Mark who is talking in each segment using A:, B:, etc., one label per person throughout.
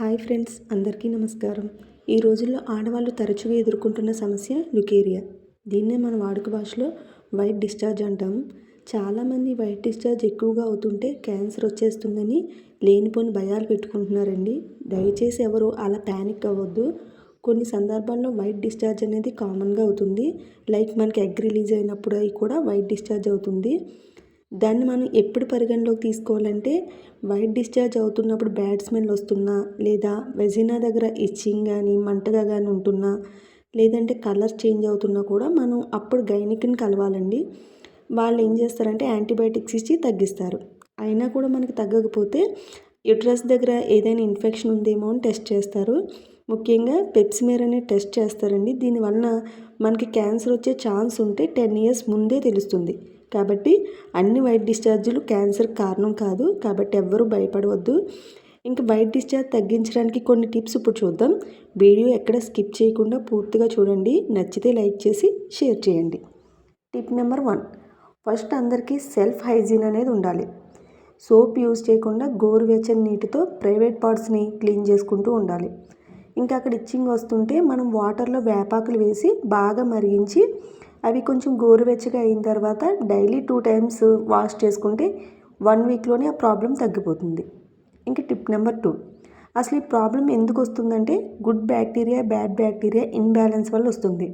A: Hi friends అందరికీ నమస్కారం. ఈ రోజుల్లో ఆడవాళ్ళు తరచుగా ఎదుర్కొంటున్న సమస్య లుకేరియా. దీన్నే మన వాడుక భాషలో వైట్ డిశ్చార్జ్ అంటాము. చాలామంది వైట్ డిశ్చార్జ్ ఎక్కువగా అవుతుంటే క్యాన్సర్ వచ్చేస్తుందని లేనిపోని భయాలు పెట్టుకుంటున్నారండి. దయచేసి ఎవరు అలా ప్యానిక్ అవ్వద్దు. కొన్ని సందర్భాల్లో వైట్ డిశ్చార్జ్ అనేది కామన్గా అవుతుంది. లైక్ మనకి ఎగ్ రిలీజ్ అయినప్పుడు అవి కూడా వైట్ డిశ్చార్జ్ అవుతుంది. దాన్ని మనం ఎప్పుడు పరిగణలోకి తీసుకోవాలంటే వైట్ డిశ్చార్జ్ అవుతున్నప్పుడు బ్యాడ్ స్మెల్ వస్తున్నా లేదా వెజినా దగ్గర ఇచ్చింగ్ కానీ మంటగా కానీ ఉంటున్నా లేదంటే కలర్ చేంజ్ అవుతున్నా కూడా మనం అప్పుడు గైనిక్ని కలవాలండి. వాళ్ళు ఏం చేస్తారంటే యాంటీబయాటిక్స్ ఇచ్చి తగ్గిస్తారు. అయినా కూడా మనకి తగ్గకపోతే యుట్రస్ దగ్గర ఏదైనా ఇన్ఫెక్షన్ ఉందేమో అని టెస్ట్ చేస్తారు. ముఖ్యంగా పెప్సిమేర్ అనే టెస్ట్ చేస్తారండి. దీనివలన మనకి క్యాన్సర్ వచ్చే ఛాన్స్ ఉంటే టెన్ ఇయర్స్ ముందే తెలుస్తుంది. కాబట్టి అన్ని వైట్ డిశ్చార్జీలు క్యాన్సర్ కారణం కాదు. కాబట్టి ఎవ్వరూ భయపడవద్దు. ఇంకా వైట్ డిశ్చార్జ్ తగ్గించడానికి కొన్ని టిప్స్ ఇప్పుడు చూద్దాం. వీడియో ఎక్కడ స్కిప్ చేయకుండా పూర్తిగా చూడండి. నచ్చితే లైక్ చేసి షేర్ చేయండి. Tip number one. ఫస్ట్ అందరికీ సెల్ఫ్ హైజీన్ అనేది ఉండాలి. సోప్ యూజ్ చేయకుండా గోరువెచ్చని నీటితో ప్రైవేట్ పార్ట్స్ని క్లీన్ చేసుకుంటూ ఉండాలి. ఇంకా అక్కడ ఇచ్చింగ్ వస్తుంటే మనం వాటర్లో వేపాకులు వేసి బాగా మరిగించి అవి కొంచెం గోరువెచ్చగా అయిన తర్వాత డైలీ టూ టైమ్స్ వాష్ చేసుకుంటే వన్ వీక్లోనే ఆ ప్రాబ్లం తగ్గిపోతుంది. ఇంకా టిప్ నెంబర్ టూ. అసలు ఈ ప్రాబ్లం ఎందుకు వస్తుందంటే good bacteria bad bacteria imbalance వల్ల వస్తుంది.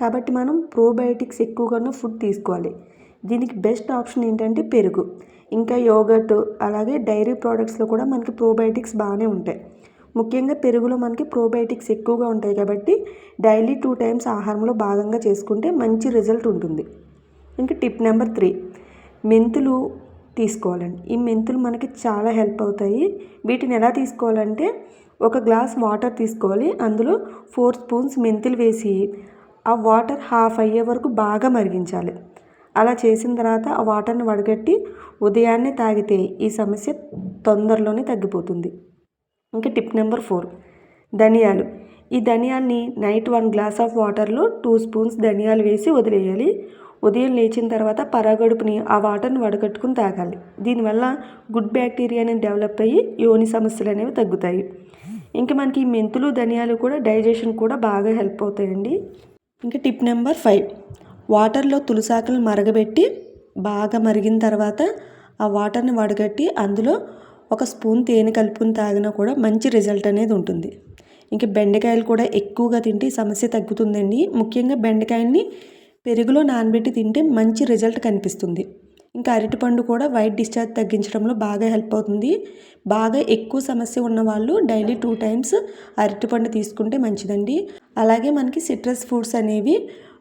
A: కాబట్టి మనం ప్రోబయోటిక్స్ ఎక్కువగానే ఫుడ్ తీసుకోవాలి. దీనికి బెస్ట్ ఆప్షన్ ఏంటంటే పెరుగు. ఇంకా యోగట్ అలాగే డైరీ ప్రోడక్ట్స్లో కూడా మనకి ప్రోబయోటిక్స్ బాగానే ఉంటాయి. ముఖ్యంగా పెరుగులో మనకి ప్రోబయోటిక్స్ ఎక్కువగా ఉంటాయి కాబట్టి డైలీ టూ టైమ్స్ ఆహారంలో భాగంగా చేసుకుంటే మంచి రిజల్ట్ ఉంటుంది. ఇంకా టిప్ నెంబర్ త్రీ మెంతులు తీసుకోవాలండి. ఈ మెంతులు మనకి చాలా హెల్ప్ అవుతాయి. వీటిని ఎలా తీసుకోవాలంటే ఒక గ్లాస్ వాటర్ తీసుకోవాలి. అందులో ఫోర్ స్పూన్స్ మెంతులు వేసి ఆ వాటర్ హాఫ్ అయ్యే వరకు బాగా మరిగించాలి. అలా చేసిన తర్వాత ఆ వాటర్ని వడగట్టి ఉదయాన్నే తాగితే ఈ సమస్య తొందరలోనే తగ్గిపోతుంది. ఇంకా టిప్ నెంబర్ ఫోర్ ధనియాలు. ఈ ధనియాల్ని నైట్ వన్ గ్లాస్ ఆఫ్ వాటర్లో టూ స్పూన్స్ ధనియాలు వేసి వదిలేయాలి. ఉదయం లేచిన తర్వాత పరాగడుపుని ఆ వాటర్ని వడగట్టుకుని తాగాలి. దీనివల్ల గుడ్ బ్యాక్టీరియా అనేది డెవలప్ అయ్యి యోని సమస్యలు అనేవి తగ్గుతాయి. ఇంకా మనకి మెంతులు ధనియాలు కూడా డైజెషన్ కూడా బాగా హెల్ప్ అవుతాయండి. ఇంకా టిప్ నెంబర్ ఫైవ్ వాటర్లో తులసాకులు మరగబెట్టి బాగా మరిగిన తర్వాత ఆ వాటర్ని వడగట్టి అందులో ఒక స్పూన్ తేనె కలుపుకుని తాగినా కూడా మంచి రిజల్ట్ అనేది ఉంటుంది. ఇంకా బెండకాయలు కూడా ఎక్కువగా తింటే సమస్య తగ్గుతుందండి. ముఖ్యంగా బెండకాయల్ని పెరుగులో నానబెట్టి తింటే మంచి రిజల్ట్ కనిపిస్తుంది. ఇంకా అరటిపండు కూడా వైట్ డిశ్చార్జ్ తగ్గించడంలో బాగా హెల్ప్ అవుతుంది. బాగా ఎక్కువ సమస్య ఉన్న వాళ్ళు డైలీ టూ టైమ్స్ అరటిపండు తీసుకుంటే మంచిదండి. అలాగే మనకి సిట్రస్ ఫ్రూట్స్ అనేవి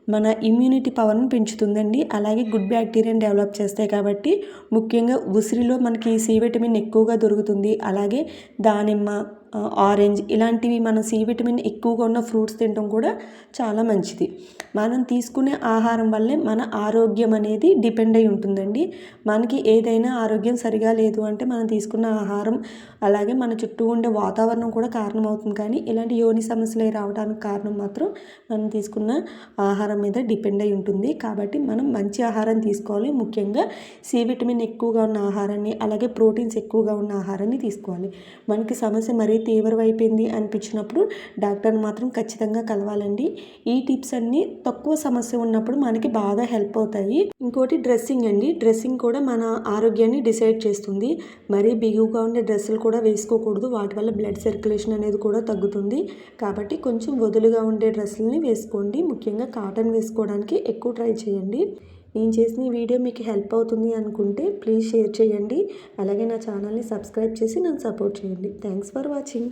A: మన ఇమ్యూనిటీ పవర్ని పెంచుతుందండి. అలాగే గుడ్ బ్యాక్టీరియాని డెవలప్ చేస్తాయి కాబట్టి ముఖ్యంగా ఉసిరిలో మనకి సి విటమిన్ ఎక్కువగా దొరుకుతుంది. అలాగే దానిమ్మ ఆరెంజ్ ఇలాంటివి మన సి విటమిన్ ఎక్కువగా ఉన్న ఫ్రూట్స్ తినడం కూడా చాలా మంచిది. మనం తీసుకునే ఆహారం వల్లే మన ఆరోగ్యం అనేది డిపెండ్ అయి ఉంటుందండి. మనకి ఏదైనా ఆరోగ్యం సరిగా లేదు అంటే మనం తీసుకున్న ఆహారం అలాగే మన చుట్టూ ఉండే వాతావరణం కూడా కారణమవుతుంది. కానీ ఇలాంటి యోని సమస్యలు రావడానికి కారణం మాత్రం మనం తీసుకున్న ఆహారం మీద డిపెండ్ అయి ఉంటుంది. కాబట్టి మనం మంచి ఆహారం తీసుకోవాలి. ముఖ్యంగా సి విటమిన్ ఎక్కువగా ఉన్న ఆహారాన్ని అలాగే ప్రోటీన్స్ ఎక్కువగా ఉన్న ఆహారాన్ని తీసుకోవాలి. మనకి సమస్య మరీ తీవ్రమైపోయింది అనిపించినప్పుడు డాక్టర్ని మాత్రం ఖచ్చితంగా కలవాలండి. ఈ టిప్స్ అన్నీ తక్కువ సమస్య ఉన్నప్పుడు మనకి బాగా హెల్ప్ అవుతాయి. ఇంకోటి డ్రెస్సింగ్ అండి. డ్రెస్సింగ్ కూడా మన ఆరోగ్యాన్ని డిసైడ్ చేస్తుంది. మరీ బిగువుగా ఉండే డ్రెస్సులు కూడా వేసుకోకూడదు. వాటి వల్ల బ్లడ్ సర్క్యులేషన్ అనేది కూడా తగ్గుతుంది. కాబట్టి కొంచెం వదులుగా ఉండే డ్రెస్సులని వేసుకోండి. ముఖ్యంగా కాటన్ వేసుకోవడానికి ఎక్కువ ట్రై చేయండి. నేను చేసిన వీడియో మీకు హెల్ప్ అవుతుంది అనుకుంటే ప్లీజ్ షేర్ చేయండి. అలాగే నా ఛానల్ని సబ్స్క్రైబ్ చేసి నన్ను సపోర్ట్ చేయండి. Thanks for watching.